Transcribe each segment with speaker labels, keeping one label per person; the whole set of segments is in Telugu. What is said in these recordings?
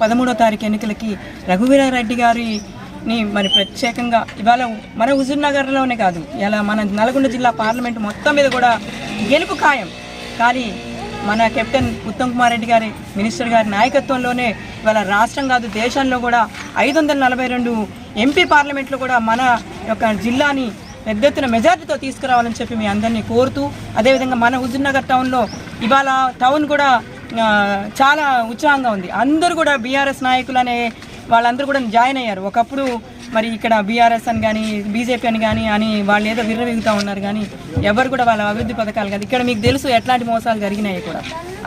Speaker 1: పదమూడో తారీఖు ఎన్నికలకి రఘువీరారెడ్డి గారిని మరి ప్రత్యేకంగా ఇవాళ మన హుజూర్నగర్లోనే కాదు ఇలా మన నల్గొండ జిల్లా పార్లమెంట్ మొత్తం మీద కూడా గెలుపు ఖాయం. కానీ మన కెప్టెన్ ఉత్తమ్ కుమార్ రెడ్డి గారి మినిస్టర్ గారి నాయకత్వంలోనే ఇవాళ రాష్ట్రం కాదు దేశంలో కూడా ఐదు వందల నలభై రెండు ఎంపీ పార్లమెంట్లో కూడా మన యొక్క జిల్లాని పెద్ద ఎత్తున మెజార్టీతో తీసుకురావాలని చెప్పి మీ అందరినీ కోరుతూ అదేవిధంగా మన హుజూర్నగర్ టౌన్లో ఇవాళ టౌన్ కూడా చాలా ఉత్సాహంగా ఉంది. అందరూ కూడా బీఆర్ఎస్ నాయకులు అనే వాళ్ళందరూ కూడా జాయిన్ అయ్యారు. ఒకప్పుడు మరి ఇక్కడ బీఆర్ఎస్ అని కానీ బీజేపీ అని కానీ అని వాళ్ళు ఏదో విర్రవిగుతూ ఉన్నారు కానీ ఎవరు కూడా వాళ్ళ అభివృద్ధి పథకాలు కాదు. ఇక్కడ మీకు తెలుసు ఎట్లాంటి మోసాలు జరిగినాయి కూడా.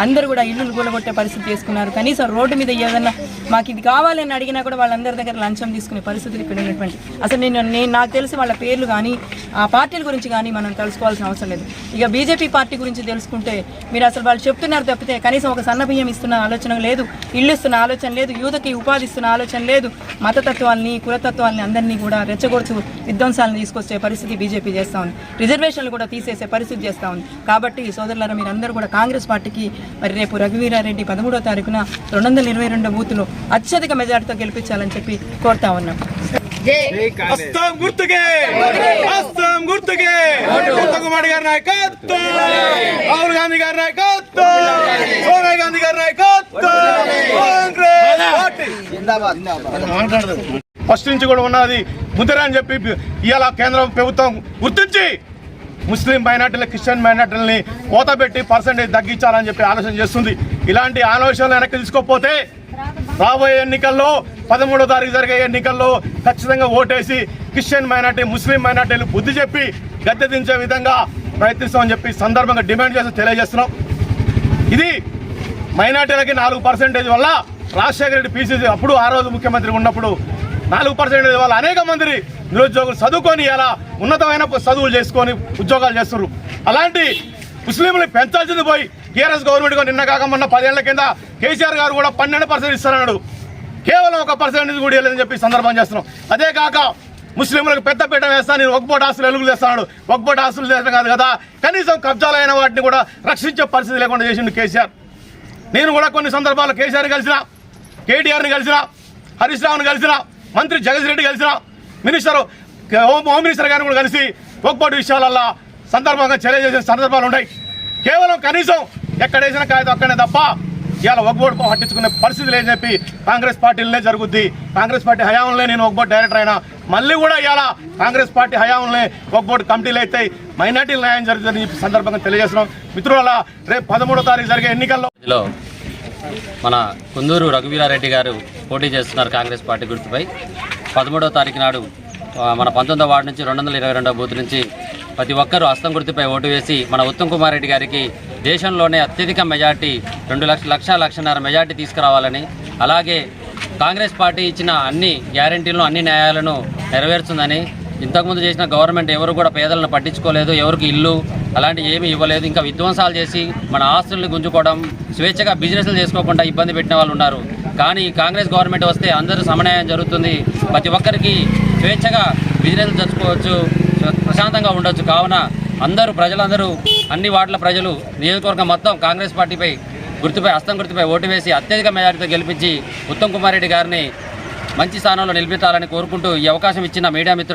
Speaker 1: అందరూ కూడా ఇల్లులు కూలగొట్టే పరిస్థితి చేసుకున్నారు. కనీసం రోడ్డు మీద ఏదన్నా మాకు ఇది కావాలని అడిగినా కూడా వాళ్ళందరి దగ్గర లంచం తీసుకునే పరిస్థితులు ఇక్కడ ఉన్నటువంటి అసలు నేను నేను నాకు తెలిసి వాళ్ళ పేర్లు కానీ ఆ పార్టీల గురించి కానీ మనం తెలుసుకోవాల్సిన అవసరం లేదు. ఇక బీజేపీ పార్టీ గురించి తెలుసుకుంటే మీరు అసలు వాళ్ళు చెప్తున్నారు తప్పితే కనీసం ఒక సన్న బియ్యం ఇస్తున్న ఆలోచన లేదు ఇల్లు ఇస్తున్న ఆలోచన లేదు యువతకి ఉపాధి ఇస్తున్న ఆలోచన లేదు మతతత్వాల్ని కులతత్వాల్ని అందరినీ కూడా రెచ్చగొడుచు విధ్వంసాలను తీసుకొచ్చే పరిస్థితి బీజేపీ చేస్తూ ఉంది. రిజర్వేషన్లు కూడా తీసేసే పరిస్థితి చేస్తూ ఉంది. కాబట్టి సోదరులారా మీరందరూ కూడా కాంగ్రెస్ పార్టీకి మరి రేపు రఘువీరారెడ్డి పదమూడో తారీఖున రెండు వందల ఇరవై రెండో బూతులు అత్యధిక మెజార్టీతో గెలిపించాలని చెప్పి కోరుతా ఉన్నాం.
Speaker 2: అస్సాం గుర్తుకే! అస్సాం గుర్తుకే! ఉత్తమ్ కుమార్ గారి నాయకత్వం! రాహుల్ గాంధీ గారి నాయకత్వం! సోనియా గాంధీ గారి నాయకత్వం! కాంగ్రెస్ పార్టీ! ఫస్ట్ నుంచి కూడా ఉన్నది. ముద్ర అని చెప్పి ఇవాళ కేంద్రం ప్రభుత్వం గుర్తించి ముస్లిం మైనార్టీలు క్రిస్టియన్ మైనార్టీలని కోతబెట్టి పర్సంటేజ్ తగ్గించాలని చెప్పి ఆలోచన చేస్తుంది. ఇలాంటి ఆలోచనలు వెనక్కి తీసుకోకపోతే రాబోయే ఎన్నికల్లో పదమూడో తారీఖు జరిగే ఎన్నికల్లో ఖచ్చితంగా ఓటేసి క్రిస్టియన్ మైనార్టీ ముస్లిం మైనార్టీలు బుద్ధి చెప్పి గద్దె దించే విధంగా ప్రయత్నిస్తామని చెప్పి సందర్భంగా డిమాండ్ చేసి తెలియజేస్తున్నాం. ఇది మైనార్టీలకి నాలుగు పర్సెంటేజ్ వల్ల రాజశేఖర రెడ్డి పీసీసీ అప్పుడు ఆ రోజు ముఖ్యమంత్రి ఉన్నప్పుడు నాలుగు పర్సెంటేజ్ వల్ల అనేక మంది నిరుద్యోగులు చదువుకొని ఇలా ఉన్నతమైన చదువులు చేసుకొని ఉద్యోగాలు చేస్తున్నారు. అలాంటి ముస్లింలు పెంచాల్సింది పోయి టీఆర్ఎస్ గవర్నమెంట్ నిన్న కాక మొన్న పదేళ్ళ కింద కేసీఆర్ గారు కూడా పన్నెండు పర్సెంట్ ఇస్తున్నాడు. కేవలం ఒక పర్సెంటేజ్ కూడా లేదని చెప్పి సందర్భం చేస్తున్నాం. అదే కాక ముస్లింలకు పెద్ద పీట వేస్తా నేను ఒక్కపోటు ఆస్తులు ఎలుగులు తెస్తాడు? ఒక్కపోటు ఆస్తులు తెస్తాను కాదు కదా? కనీసం కబ్జాలైన వాటిని కూడా రక్షించే పరిస్థితి లేకుండా చేసిండు కేసీఆర్. నేను కూడా కొన్ని సందర్భాల్లో కేసీఆర్ కలిసిన కేటీఆర్ని కలిసిన హరీష్ రావుని కలిసిన మంత్రి జగదీష్ రెడ్డి కలిసిన మినిస్టర్ హోమ్ మినిస్టర్ గారిని కూడా కలిసి ఒక్కోటి విషయాలల్లో సందర్భంగా చర్య చేసిన సందర్భాలు ఉన్నాయి. కేవలం కనీసం ఎక్కడ వేసిన కాగితం అక్కడనే తప్ప ఇవాళ ఒక్కబోటు పట్టించుకునే పరిస్థితి లేదని చెప్పి కాంగ్రెస్ పార్టీలనే జరుగుద్ది. కాంగ్రెస్ పార్టీ హయాంలోనే నేను ఒక్కబోటు డైరెక్టర్ అయినా. మళ్ళీ కూడా ఇవాళ కాంగ్రెస్ పార్టీ హయాంలోనే ఒక్కబోటు కమిటీలు అయితే మైనార్టీలు న్యాయం జరుగుతుందని సందర్భంగా తెలియజేస్తున్నాం. మిత్రుల రేపు పదమూడో తారీఖు జరిగే ఎన్నికల్లో
Speaker 3: మన కుందూరు రఘువీరారెడ్డి గారు పోటీ చేస్తున్నారు కాంగ్రెస్ పార్టీ గుర్తుపై. పదమూడవ తారీఖు నాడు మన పంతొమ్మిదో వార్డు నుంచి రెండు వందల ఇరవై రెండవ బూత్ నుంచి ప్రతి ఒక్కరూ హస్తం గుర్తుపై ఓటు వేసి మన ఉత్తమ్ కుమార్ రెడ్డి గారికి దేశంలోనే అత్యధిక మెజార్టీ రెండు లక్ష లక్ష లక్షన్నర మెజార్టీ తీసుకురావాలని అలాగే కాంగ్రెస్ పార్టీ ఇచ్చిన అన్ని గ్యారంటీలను అన్ని న్యాయాలను నెరవేరుస్తుందని ఇంతకుముందు చేసిన గవర్నమెంట్ ఎవరు కూడా పేదలను పట్టించుకోలేదు ఎవరికి ఇల్లు అలాంటివి ఏమీ ఇవ్వలేదు. ఇంకా విధ్వంసాలు చేసి మన ఆస్తుల్ని గుంజుకోవడం స్వేచ్ఛగా బిజినెస్లు చేసుకోకుండా ఇబ్బంది పెట్టిన వాళ్ళు ఉన్నారు. కానీ కాంగ్రెస్ గవర్నమెంట్ వస్తే అందరూ సమన్యాయం జరుగుతుంది. ప్రతి ఒక్కరికి స్వేచ్ఛగా బిజినెస్ జరుపుకోవచ్చు ప్రశాంతంగా ఉండొచ్చు. కావున అందరూ ప్రజలందరూ అన్ని వార్డుల ప్రజలు నియోజకవర్గం మొత్తం కాంగ్రెస్ పార్టీపై గుర్తుపై హస్తం గుర్తుపై ఓటు వేసి అత్యధిక మెజారిటీతో గెలిపించి ఉత్తమ్ కుమార్ రెడ్డి గారిని మంచి స్థానంలో నిలిపించాలని కోరుకుంటూ ఈ అవకాశం ఇచ్చిన మీడియా మిత్రులు